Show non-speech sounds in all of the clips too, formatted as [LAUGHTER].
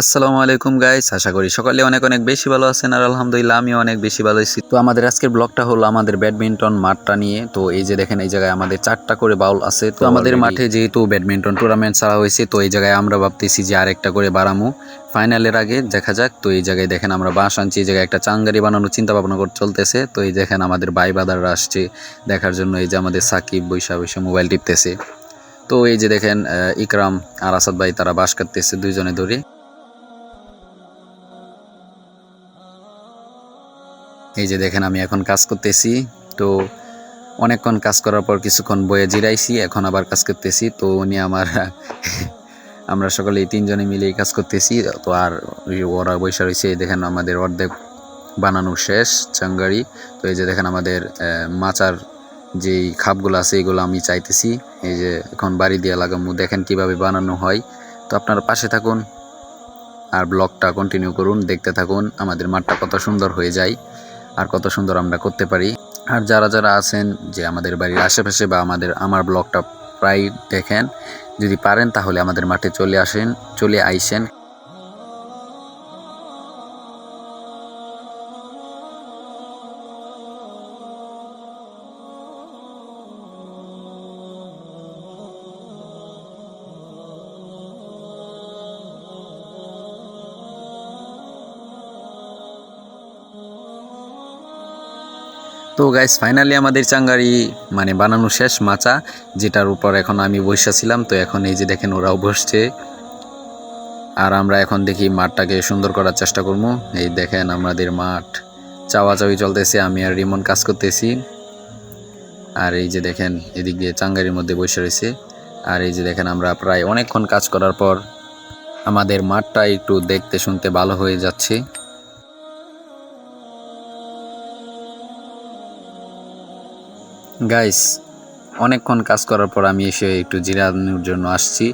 আসসালামু আলাইকুম গাইস আশা করি সকালে অনেক অনেক বেশি ভালো আছেন আর আলহামদুলিল্লাহ আমি অনেক বেশি ভালো আছি। তো আমাদের আজকের ব্লগটা হলো আমাদের ব্যাডমিন্টন মাঠটা নিয়ে। তো এই যে দেখেন এই জায়গায় আমাদের চারটা করে বাউল আছে। তো আমাদের মাঠে যেহেতু ব্যাডমিন্টন টুর্নামেন্ট ছাড়া হয়েছে তো এই জায়গায় আমরা ভাবতেছি যে আরেকটা করে বাড়ামু। ফাইনালের আগে দেখা যাক। তো এই জায়গায় দেখেন আমরা বাঁশ আনছি এই জায়গায় একটা চাঙ্গারি বানানোর চিন্তা ভাবনা করে চলতেছে। তো এই দেখেন আমাদের ভাই বাদাররা আসছে দেখার জন্য। এই যে আমাদের সাকিব বৈশা বৈশা মোবাইল টিপতেছে। তো এই যে দেখেন ইকরাম আর আসাদ ভাই তারা বাস কাটতেছে দুইজনে ধরে। এই যে দেখেন আমি এখন কাজ করতেছি। তো অনেকক্ষণ কাজ করার পর কিছুক্ষণ বয়ে জিরাইছি, এখন আবার কাজ করতেছি। তো উনি আমার, [LAUGHS] আমরা সকলে তিনজনে মিলে কাজ করতেছি। তো আর ওরা বৈশা রয়েছে দেখেন আমাদের অর্ধেক বানানো শেষ, চাঙ্গারি। তো এই যে দেখেন আমাদের মাচার যেই খাপগুলো আছে, এগুলো আমি চাইতেছি। এই যে এখন বাড়ি দিয়ে লাগামু, দেখেন কীভাবে বানানো হয়। তো আপনারা পাশে থাকুন আর ব্লগটা কন্টিনিউ করুন, দেখতে থাকুন। আমাদের মাঠটা কত সুন্দর হয়ে যায়। আর কত সুন্দর আমরা করতে পারি। আর যারা যারা আছেন যে আমাদের বাড়ির আশেপাশে বা আমাদের, আমার ব্লগটা প্রায় দেখেন, যদি পারেন তাহলে আমাদের মাঠে চলে আসেন, চলে আইসেন। তো গাইস ফাইনালি আমাদের চাঙ্গারি মানে বানানো শেষ মাচা, যেটার উপর এখন আমি বসেছিলাম তো এখন এই যে দেখেন ওরাও বসছে। আর আমরা এখন দেখি মাঠটাকে সুন্দর করার চেষ্টা করব। এই দেখেন আমাদের মাঠ। চাওয়াচাওয়ি চলতেছে, আমি আর রিমন কাজ করতেছি। আর এই যে দেখেন, এদিক দিয়ে চাঙ্গারির মধ্যে বসে রয়েছে। আর এই যে দেখেন আমরা প্রায় অনেকক্ষণ কাজ করার পর আমাদের মাঠটা একটু দেখতে শুনতে ভালো হয়ে যাচ্ছে। গাইস অনেকক্ষণ কাজ করার পর আমি এসে একটু জিরানোর জন্য আসছি।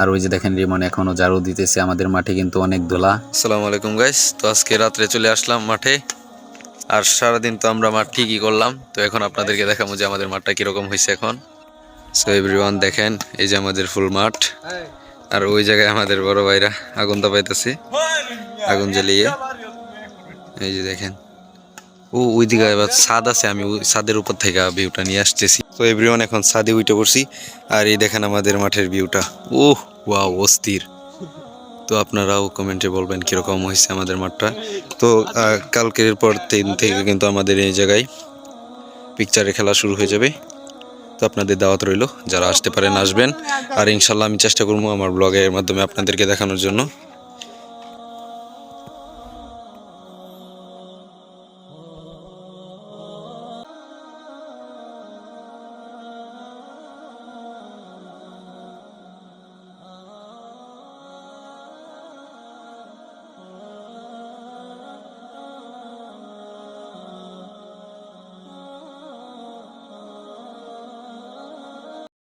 আর ওই যে দেখেন রিমন এখনও ঝাড়ু দিতেছে, আমাদের মাঠে কিন্তু অনেক দোলা আসসালামু আলাইকুম গাইস তো আজকে রাত্রে চলে আসলাম মাঠে। আর সারাদিন তো আমরা মাঠ ঠিকই করলাম, তো এখন আপনাদেরকে দেখাবো যে আমাদের মাঠটা কীরকম হয়েছে এখন। সো এভরিওয়ান দেখেন, এই যে আমাদের ফুল মাঠ। আর ওই জায়গায় আমাদের বড় ভাইরা আগুন দাবাইতেছে আগুন জ্বালিয়ে। এই যে দেখেন। ও ওই দিকে এবার ছাদ আছে, আমি ওই ছাদের উপর থেকে ভিউটা নিয়ে আসতেছি। তো এভরিওয়ান এখন ছাদে উঠে পড়ছি, আর এই দেখেন আমাদের মাঠের ভিউটা। ওহ ওয়াও, অস্থির। তো আপনারাও কমেন্টে বলবেন কীরকম হয়েছে আমাদের মাঠটা। তো কালকের পর তিন থেকে কিন্তু আমাদের এই জায়গায় পিকচারে খেলা শুরু হয়ে যাবে। তো আপনাদের দাওয়াত রইল, যারা আসতে পারেন, আসবেন। আর ইনশাল্লাহ আমি চেষ্টা করব আমার ব্লগের মাধ্যমে আপনাদেরকে দেখানোর জন্য।